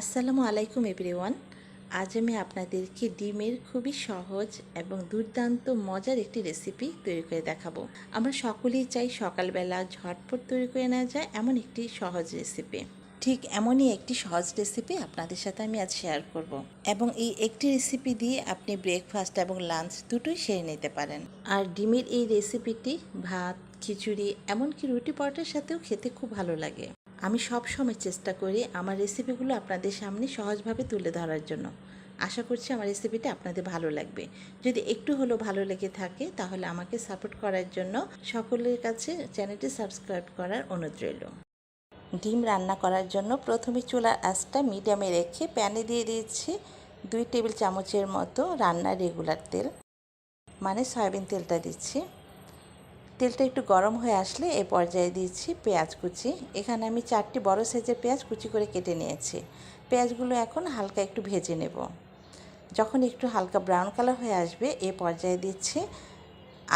আসসালামু আলাইকুম এভরিওয়ান। আজ আমি আপনাদেরকে ডিমের খুবই সহজ এবং দুর্দান্ত মজার একটি রেসিপি তৈরি করে দেখাবো। আমরা সকলেই চাই সকালবেলা ঝটপট তৈরি করে নেওয়া যায় এমন একটি সহজ রেসিপি। ঠিক এমনই একটি সহজ রেসিপি আপনাদের সাথে আমি আজ শেয়ার করব এবং এই একটি রেসিপি দিয়ে আপনি ব্রেকফাস্ট এবং লাঞ্চ দুটোই সেরে নিতে পারেন। আর ডিমের এই রেসিপিটি ভাত, খিচুড়ি, এমনকি রুটি পরোটার সাথেও খেতে খুব ভালো লাগে। আমি সব সময় চেষ্টা করি আমার রেসিপিগুলো আপনাদের সামনে সহজভাবে তুলে ধরার জন্য। আশা করছি আমার রেসিপিটা আপনাদের ভালো লাগবে। যদি একটু হলেও ভালো লেগে থাকে, তাহলে আমাকে সাপোর্ট করার জন্য সকলের কাছে চ্যানেলটি সাবস্ক্রাইব করার অনুরোধ রইল। ডিম রান্না করার জন্য প্রথমে চুলার আঁচটা মিডিয়ামে রেখে প্যানে দিয়ে দিয়েছি দুই টেবিল চামচের মতো রান্নার রেগুলার তেল মানে সয়াবিন তেলটা দিচ্ছি। তেলটা একটু গরম হয়ে আসলে এ পর্যায়ে দিয়েছি পেঁয়াজ কুচি। এখানে আমি চারটি বড় সাইজের পেঁয়াজ কুচি করে কেটে নিয়েছি। পেঁয়াজগুলো এখন হালকা একটু ভেজে নেব। যখন একটু হালকা ব্রাউন কালার হয়ে আসবে, এ পর্যায়ে দিচ্ছি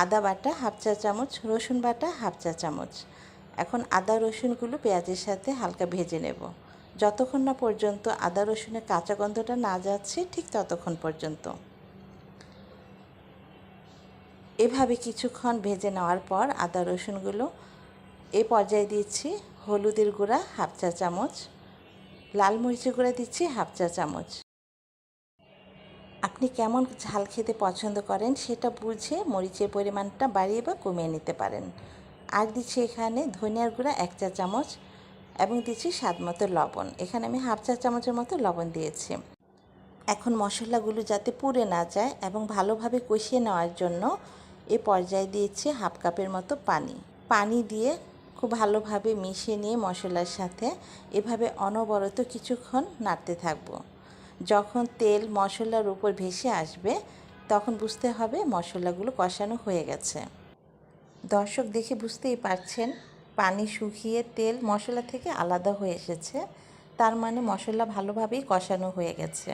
আদা বাটা হাফ চা চামচ, রসুন বাটা হাফ চা চামচ। এখন আদা, রসুনগুলো পেঁয়াজের সাথে হালকা ভেজে নেব। যতক্ষণ না পর্যন্ত আদা, রসুনের কাঁচা গন্ধটা না যাচ্ছে, ঠিক ততক্ষণ পর্যন্ত। এভাবে কিছুক্ষণ ভেজে নেওয়ার পর আদা রসুনগুলো এ পর্যায়ে দিচ্ছি। হলুদের গুঁড়া হাফ চা চামচ, লাল মরিচের গুঁড়া দিচ্ছি হাফ চা চামচ। আপনি কেমন ঝাল খেতে পছন্দ করেন সেটা বুঝে মরিচের পরিমাণটা বাড়িয়ে বা কমিয়ে নিতে পারেন। আর দিচ্ছি এখানে ধনিয়ার গুঁড়া এক চা চামচ এবং দিচ্ছি স্বাদ মতো লবণ। এখানে আমি হাফ চা চামচের মতো লবণ দিয়েছি। এখন মশলাগুলো যাতে পুড়ে না যায় এবং ভালোভাবে কষিয়ে নেওয়ার জন্য এ পর্যায়ে দিয়েছি হাফ কাপের মতো পানি। পানি দিয়ে খুব ভালোভাবে মিশিয়ে নিয়ে মশলার সাথে এভাবে অনবরত কিছুক্ষণ নাড়তে থাকব। যখন তেল মশলার উপর ভেসে আসবে, তখন বুঝতে হবে মশলাগুলো কষানো হয়ে গেছে। দর্শক দেখে বুঝতেই পারছেন, পানি শুকিয়ে তেল মশলা থেকে আলাদা হয়ে এসেছে। তার মানে মশলা ভালোভাবেই কষানো হয়ে গেছে।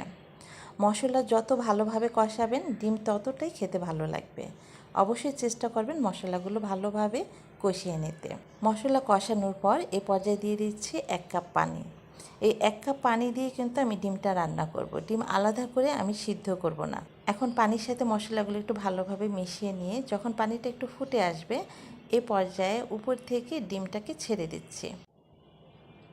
মশলা যত ভালোভাবে কষাবেন, ডিম ততটাই খেতে ভালো লাগবে। অবশ্যই চেষ্টা করবেন মশলাগুলো ভালোভাবে কষিয়ে নিতে। মশলা কষানোর পর এ পর্যায়ে দিয়ে দিচ্ছি এক কাপ পানি। এই এক কাপ পানি দিয়ে কিন্তু আমি ডিমটা রান্না করব। ডিম আলাদা করে আমি সিদ্ধ করব না। এখন পানির সাথে মশলাগুলো একটু ভালোভাবে মিশিয়ে নিয়ে যখন পানিটা একটু ফুটে আসবে, এ পর্যায়ে উপর থেকে ডিমটাকে ছেড়ে দিচ্ছি।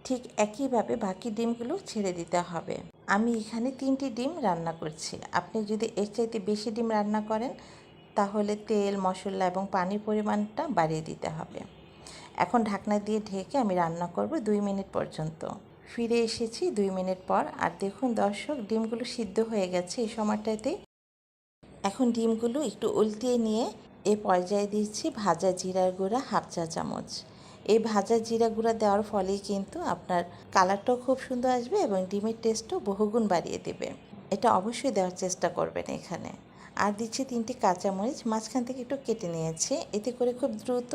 ঠিক একইভাবে বাকি ডিমগুলো ছেড়ে দিতে হবে। আমি এখানে তিনটি ডিম রান্না করছি। আপনি যদি এর চাইতে বেশি ডিম রান্না করেন তাহলে তেল, মশলা এবং পানির পরিমাণটা বাড়িয়ে দিতে হবে। এখন ঢাকনা দিয়ে ঢেকে আমি রান্না করব দুই মিনিট পর্যন্ত। ফিরে এসেছি দুই মিনিট পর। আর দেখুন দর্শক, ডিমগুলো সিদ্ধ হয়ে গেছে এই সময়টাতে। এখন ডিমগুলো একটু উল্টিয়ে নিয়ে এ পর্যায়ে দিচ্ছি ভাজা জিরার গুঁড়া হাফ চা চামচ। এই ভাজা জিরা গুঁড়া দেওয়ার ফলেই কিন্তু আপনার কালারটাও খুব সুন্দর আসবে এবং ডিমের টেস্টও বহুগুণ বাড়িয়ে দেবে। এটা অবশ্যই দেওয়ার চেষ্টা করবেন এখানে। আর দিচ্ছি তিনটি কাঁচামরিচ, মাঝখান থেকে একটু কেটে নিয়েছি। এতে করে খুব দ্রুত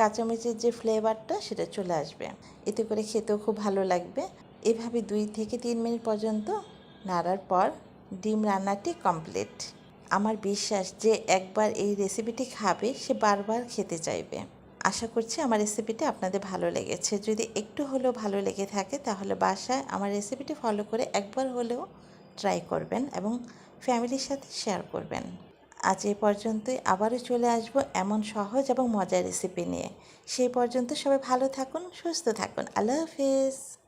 কাঁচামরিচের যে ফ্লেভারটা সেটা চলে আসবে। এতে করে খেতেও খুব ভালো লাগবে। এভাবে দুই থেকে তিন মিনিট পর্যন্ত নাড়ার পর ডিম রান্নাটি কমপ্লিট। আমার বিশ্বাস যে একবার এই রেসিপিটি খাবে, সে বারবার খেতে চাইবে। আশা করছি আমার রেসিপিটি আপনাদের ভালো লেগেছে। যদি একটু হলেও ভালো লেগে থাকে, তাহলে বাসায় আমার রেসিপিটি ফলো করে একবার হলেও ট্রাই করবেন এবং ফ্যামিলির সাথে শেয়ার করবেন। আজ এই পর্যন্তই। আবারও চলে আসব এমন সহজ এবং মজার রেসিপি নিয়ে। সেই পর্যন্ত সবাই ভালো থাকুন, সুস্থ থাকুন। আল্লাহ হাফিজ।